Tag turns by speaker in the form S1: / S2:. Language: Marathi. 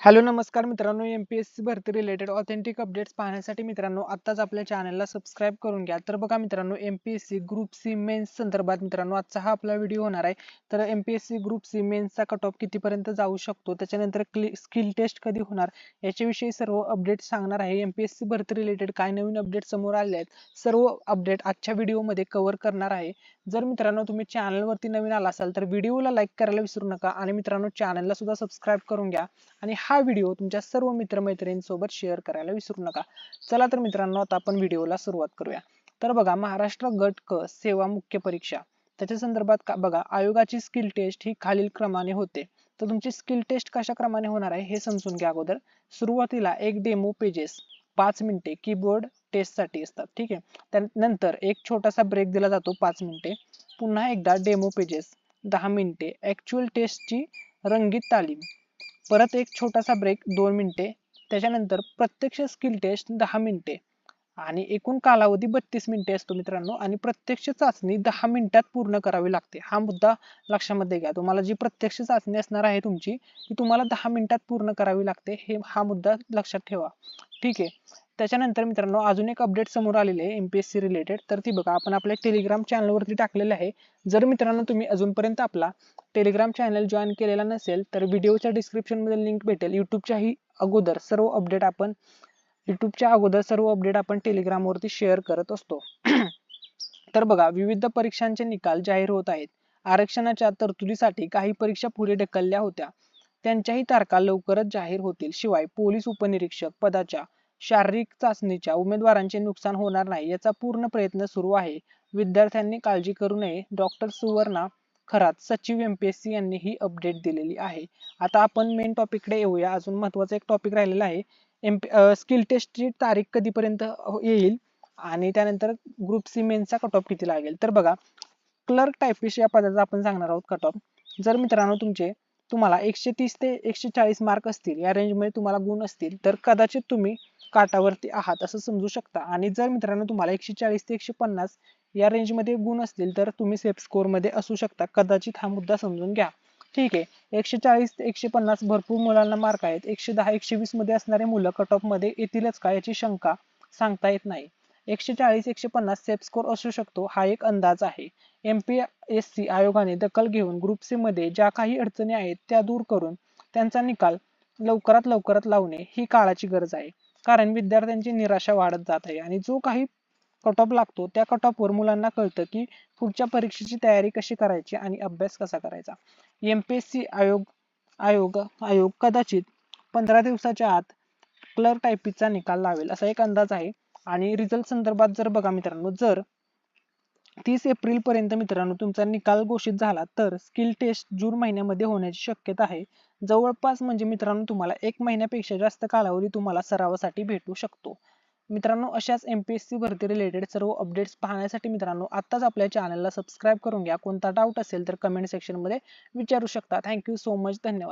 S1: हॅलो नमस्कार मित्रांनो. एम पी एस सी भरती रिलेटेड ऑथेंटिक अपडेट्स पाहण्यासाठी मित्रांनो आत्ताच आपल्या चॅनलला सबस्क्राईब करून घ्या. तर बघा मित्रांनो M P S C group C mains संदर्भात मित्रांनो आजचा हा आपला व्हिडिओ होणार आहे. तर M P S C group C मेन्सचा cut off कितीपर्यंत जाऊ शकतो? त्याच्यानंतर स्किल टेस्ट कधी होणार? याच्याविषयी सर्व अपडेट सांगणार आहे. एम पी एस सी भरती रिलेटेड काय नवीन अपडेट समोर आले आहेत सर्व अपडेट आजच्या व्हिडिओमध्ये कव्हर करणार आहे. जर मित्रांनो तुम्ही चॅनलवरती नवीन आला असाल तर व्हिडिओला लाईक करायला विसरू नका. आणि मित्रांनो चॅनलला सुद्धा सबस्क्राईब करून घ्या. आणि हा व्हिडिओ तुमच्या सर्व मित्रमैत्रिणींसोबत शेअर करायला विसरू नका. चला तर मित्रांनो आता आपण व्हिडिओला सुरुवात करूया. तर बघा महाराष्ट्र गट क सेवा मुख्य परीक्षा. त्याच्या संदर्भात का बघा आयोगाची स्किल टेस्ट ही खालील क्रमाने होते. तर तुमची स्किल टेस्ट कशा क्रमाने होणार आहे हे समजून घ्या अगोदर. सुरुवातीला एक डेमो पेजेस पाच मिनिटे कीबोर्ड टेस्टसाठी असतात. ठीक आहे? त्यानंतर एक छोटासा ब्रेक दिला जातो पाच मिनिटे पुन्हा एकदा डेमो पेजेस दहा मिनिटे ॲक्च्युअल टेस्टची रंगीत तालीम. परत एक छोटासा ब्रेक दोन मिनिटे. त्याच्यानंतर प्रत्यक्ष स्किल टेस्ट दहा मिनिटे. आणि एकूण कालावधी बत्तीस मिनिटे असतो मित्रांनो. आणि प्रत्यक्ष चाचणी दहा मिनिटात पूर्ण करावी लागते. हा मुद्दा लक्षामध्ये घ्या. तुम्हाला जी प्रत्यक्ष चाचणी असणार आहे तुमची ती तुम्हाला दहा मिनिटात पूर्ण करावी लागते. हे हा मुद्दा लक्षात ठेवा. ठीक आहे. त्याच्यानंतर मित्रांनो अजून एक अपडेट समोर आलेले आहे एमपीएससी रिलेटेड तर ती बघा आपण आपल्या टेलिग्राम चॅनलवरती टाकलेले आहे. जर मित्रांनो तुम्ही अजूनपर्यंत आपला टेलिग्राम चॅनल जॉईन केलेला नसेल तर व्हिडिओच्या डिस्क्रिप्शनमध्ये लिंक भेटेल. युट्यूबच्याही अगोदर सर्व अपडेट आपण युट्यूबच्या अगोदर सर्व अपडेट आपण टेलिग्राम वरती शेअर करत असतो. तर बघा विविध परीक्षांचे निकाल जाहीर होत आहेत. आरक्षणाच्या तरतुदीसाठी काही परीक्षा पुढे ढकलल्या होत्या. त्यांच्याही तारखा लवकरच जाहीर होतील. शिवाय पोलीस उपनिरीक्षक पदाच्या शारीरिक चाचणीच्या उमेदवारांचे नुकसान होणार नाही याचा पूर्ण प्रयत्न सुरू आहे. विद्यार्थ्यांनी काळजी करू नये. डॉक्टर सुवर्णा खरात सचिव एम पी एस सी यांनी ही अपडेट दिलेली आहे. आता आपण मेन टॉपिककडे येऊया. अजून महत्त्वाचा एक टॉपिक राहिलेला आहे. एम स्किल टेस्टची तारीख कधीपर्यंत येईल? आणि त्यानंतर ग्रुप सी मेनचा कट ऑफ किती लागेल? तर बघा क्लर्क टायपिस्ट या पदाचा आपण सांगणार आहोत कट ऑफ जर मित्रांनो तुमचे तुम्हाला एकशे तीस ते एकशे चाळीस मार्क असतील या रेंजमध्ये तुम्हाला गुण असतील तर कदाचित तुम्ही काटावरती आहात असं समजू शकता. आणि जर मित्रांनो तुम्हाला एकशे चाळीस ते एकशे पन्नास या रेंजमध्ये गुण असतील तर तुम्ही सेफ स्कोरमध्ये असू शकता. कदाचित हा मुद्दा समजून घ्या. ठीक आहे. एकशे चाळीस ते एकशे पन्नास भरपूर मुलांना मार्क आहेत. एकशे दहा एकशे वीसमध्ये असणारे मुलं कट ऑफमध्ये येतीलच का याची शंका सांगता येत नाही. एकशे चाळीस एकशे पन्नास सेफ स्कोर असू शकतो हा एक अंदाज आहे. एम पी एस सी आयोगाने दखल घेऊन ग्रुप सी मध्ये ज्या काही अडचणी आहेत त्या दूर करून त्यांचा निकाल लवकरात लवकरात लावणे ही काळाची गरज आहे. कारण विद्यार्थ्यांची निराशा वाढत जात आहे आणि जो काही कट ऑफ लागतो त्या कट ऑफवर मुलांना कळतं की पुढच्या परीक्षेची तयारी कशी करायची आणि अभ्यास कसा करायचा. एम पी एस सी आयोग आयोग आयोग कदाचित पंधरा दिवसाच्या आत क्लर्क टायपिंगचा निकाल लावेल असा एक अंदाज आहे. आणि रिझल्ट संदर्भात जर बघा मित्रांनो जर तीस एप्रिल पर्यंत मित्रांनो तुमचा निकाल घोषित झाला तर स्किल टेस्ट जून महिन्यामध्ये होण्याची शक्यता आहे. जवळपास म्हणजे मित्रांनो तुम्हाला एक महिन्यापेक्षा जास्त कालावधी तुम्हाला सरावासाठी भेटू शकतो. मित्रांनो अशाच एमपीएससी भरती रिलेटेड सर्व अपडेट्स पाहण्यासाठी मित्रांनो आत्ताच आपल्या चॅनलला सबस्क्राईब करून घ्या. कोणता डाऊट असेल तर कमेंट सेक्शनमध्ये विचारू शकता. थँक्यू सो मच धन्यवाद.